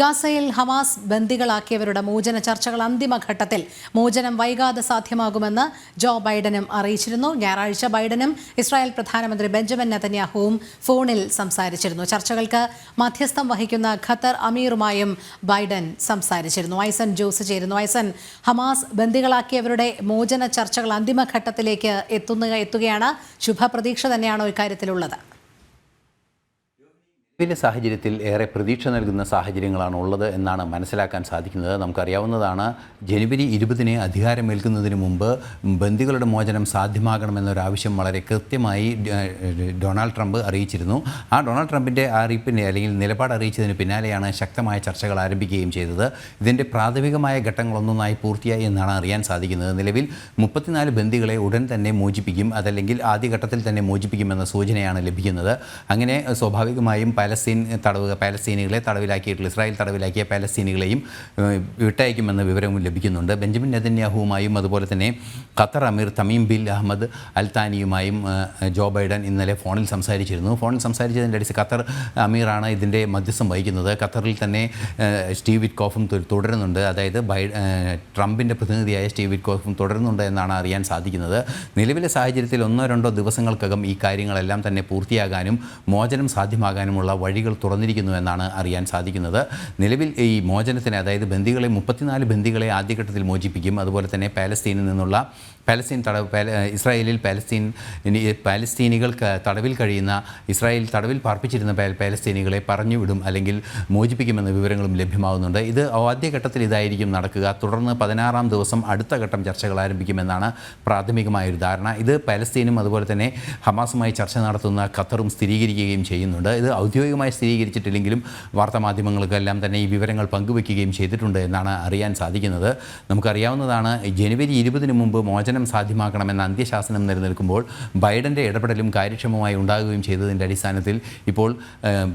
ഗാസയിൽ ഹമാസ് ബന്ദികളാക്കിയവരുടെ മോചന ചർച്ചകൾ അന്തിമഘട്ടത്തിൽ മോചനം വൈകാതെ സാധ്യമാകുമെന്ന് ജോ ബൈഡനും അറിയിച്ചിരുന്നു. ഞായറാഴ്ച ബൈഡനും ഇസ്രായേൽ പ്രധാനമന്ത്രി ബെഞ്ചമിൻ നെതന്യാഹുവും ഫോണിൽ സംസാരിച്ചിരുന്നു. ചർച്ചകൾക്ക് മധ്യസ്ഥം വഹിക്കുന്ന ഖത്തർ അമീറുമായും ബൈഡൻ സംസാരിച്ചിരുന്നു. ഐസൻ ജോസ് ചേരുന്നു. ഐസൻ ഹമാസ് ബന്ദികളാക്കിയവരുടെ മോചന ചർച്ചകൾ അന്തിമഘട്ടത്തിലേക്ക് എത്തുന്ന എത്തുകയാണ് ശുഭപ്രതീക്ഷ തന്നെയാണോ ഇക്കാര്യത്തിലുള്ളത്? നിലവിലെ സാഹചര്യത്തിൽ ഏറെ പ്രതീക്ഷ നൽകുന്ന സാഹചര്യങ്ങളാണ് ഉള്ളത് എന്നാണ് മനസ്സിലാക്കാൻ സാധിക്കുന്നത്. നമുക്കറിയാവുന്നതാണ് ജനുവരി ഇരുപതിന് അധികാരമേൽക്കുന്നതിന് മുമ്പ് ബന്ദികളുടെ മോചനം സാധ്യമാകണമെന്നൊരാവശ്യം വളരെ കൃത്യമായി ഡൊണാൾഡ് ട്രംപ് അറിയിച്ചിരുന്നു. ആ ഡൊണാൾഡ് ട്രംപിന്റെ അറിയിപ്പിന്റെ അല്ലെങ്കിൽ നിലപാട് അറിയിച്ചതിന് പിന്നാലെയാണ് ശക്തമായ ചർച്ചകൾ ആരംഭിക്കുകയും ചെയ്തത്. ഇതിന്റെ പ്രാഥമികമായ ഘട്ടങ്ങളൊന്നൊന്നായി പൂർത്തിയായി എന്നാണ് അറിയാൻ സാധിക്കുന്നത്. നിലവിൽ മുപ്പത്തിനാല് ബന്ദികളെ ഉടൻ തന്നെ മോചിപ്പിക്കും അതല്ലെങ്കിൽ ആദ്യഘട്ടത്തിൽ തന്നെ മോചിപ്പിക്കുമെന്ന സൂചനയാണ് ലഭിക്കുന്നത്. അങ്ങനെ സ്വാഭാവികമായും സ്വാഭാവികമായും പാലസ്തീൻ തടവ് പാലസ്തീനികളെ തടവിലാക്കിയിട്ടുള്ള ഇസ്രായേൽ തടവിലാക്കിയ പാലസ്തീനികളെയും വിട്ടയക്കുമെന്ന വിവരവും ലഭിക്കുന്നുണ്ട്. ബെഞ്ചമിൻ നെതന്യാഹുവുമായും അതുപോലെ തന്നെ ഖത്തർ അമീർ തമീം ബിൽ അഹമ്മദ് അൽത്താനിയുമായും ജോ ബൈഡൻ ഇന്നലെ ഫോണിൽ സംസാരിച്ചിരുന്നു. ഫോണിൽ സംസാരിച്ചതിന്റെ അടിസ്ഥാന ഖത്തർ അമീറാണ് ഇതിന്റെ മധ്യസ്ഥം വഹിക്കുന്നത്. ഖത്തറിൽ തന്നെ സ്റ്റീവ് വിറ്റ്കോഫും തുടരുന്നുണ്ട്. അതായത് ബൈ ട്രംപിന്റെ പ്രതിനിധിയായ സ്റ്റീവ് വിറ്റ്കോഫും തുടരുന്നുണ്ട് എന്നാണ് അറിയാൻ സാധിക്കുന്നത്. നിലവിലെ സാഹചര്യത്തിൽ ഒന്നോ രണ്ടോ ദിവസങ്ങൾക്കകം ഈ കാര്യങ്ങളെല്ലാം തന്നെ പൂർത്തിയാകാനും മോചനം സാധ്യമാകാനുമുള്ള വഴികൾ തുറന്നിരിക്കുന്നു എന്നാണ് അറിയാൻ സാധിക്കുന്നത്. നിലവിൽ ഈ മോചനത്തിന് അതായത് ബന്ദികളെ മുപ്പത്തിനാല് ബന്ദികളെ ആദ്യഘട്ടത്തിൽ മോചിപ്പിക്കും. അതുപോലെ തന്നെ പാലസ്തീനിൽ നിന്നുള്ള പാലസ്തീൻ തടവ് ഇസ്രായേലിൽ പാലസ്തീൻ പാലസ്തീനികൾ തടവിൽ കഴിയുന്ന ഇസ്രായേൽ തടവിൽ പാർപ്പിച്ചിരുന്ന പാലസ്തീനികളെ പാലസ്തീനികളെ പറഞ്ഞുവിടും അല്ലെങ്കിൽ മോചിപ്പിക്കുമെന്ന വിവരങ്ങളും ലഭ്യമാവുന്നുണ്ട്. ഇത് ആദ്യഘട്ടത്തിൽ ഇതായിരിക്കും നടക്കുക. തുടർന്ന് പതിനാറാം ദിവസം അടുത്ത ഘട്ടം ചർച്ചകൾ ആരംഭിക്കുമെന്നാണ് പ്രാഥമികമായൊരു ധാരണ. ഇത് പാലസ്തീനും അതുപോലെ തന്നെ ഹമാസുമായി ചർച്ച നടത്തുന്ന ഖത്തറും സ്ഥിരീകരിക്കുകയും ചെയ്യുന്നുണ്ട്. ഇത് ഔദ്യോഗികമായി സ്ഥിരീകരിച്ചിട്ടില്ലെങ്കിലും വാർത്താമാധ്യമങ്ങൾക്കെല്ലാം തന്നെ ഈ വിവരങ്ങൾ പങ്കുവയ്ക്കുകയും ചെയ്തിട്ടുണ്ട് എന്നാണ് അറിയാൻ സാധിക്കുന്നത്. നമുക്കറിയാവുന്നതാണ് ജനുവരി ഇരുപതിന് മുമ്പ് മോചനം സാധ്യമാക്കണമെന്ന അന്ത്യശാസനം നിലനിൽക്കുമ്പോൾ ബൈഡന്റെ ഇടപെടലും കാര്യക്ഷമമായി ഉണ്ടാകുകയും ചെയ്തതിന്റെ അടിസ്ഥാനത്തിൽ ഇപ്പോൾ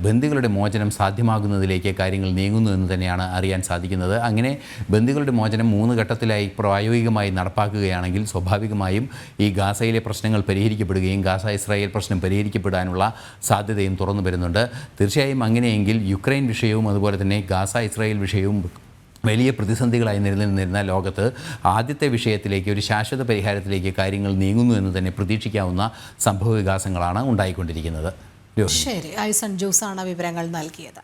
ബന്ദികളുടെ മോചനം സാധ്യമാകുന്നതിലേക്ക് കാര്യങ്ങൾ നീങ്ങുന്നു എന്ന് തന്നെയാണ് അറിയാൻ സാധിക്കുന്നത്. അങ്ങനെ ബന്ദികളുടെ മോചനം മൂന്ന് ഘട്ടത്തിലായി പ്രായോഗികമായി നടപ്പാക്കുകയാണെങ്കിൽ സ്വാഭാവികമായും ഈ ഗാസയിലെ പ്രശ്നങ്ങൾ പരിഹരിക്കപ്പെടുകയും ഗാസ ഇസ്രായേൽ പ്രശ്നം പരിഹരിക്കപ്പെടാനുള്ള സാധ്യതയും തുറന്നു വരുന്നുണ്ട്. തീർച്ചയായും അങ്ങനെയെങ്കിൽ യുക്രൈൻ വിഷയവും അതുപോലെ തന്നെ ഗാസ ഇസ്രായേൽ വിഷയവും വലിയ പ്രതിസന്ധികളായി നിലനിന്നിരുന്ന ലോകത്ത് ആദ്യത്തെ വിഷയത്തിലേക്ക് ഒരു ശാശ്വത പരിഹാരത്തിലേക്ക് കാര്യങ്ങൾ നീങ്ങുന്നു എന്ന് തന്നെ പ്രതീക്ഷിക്കാവുന്ന സംഭവ വികാസങ്ങളാണ് ഉണ്ടായിക്കൊണ്ടിരിക്കുന്നത്. ശരി ഐസൺ ജോസാണ് വിവരങ്ങൾ നൽകിയത്.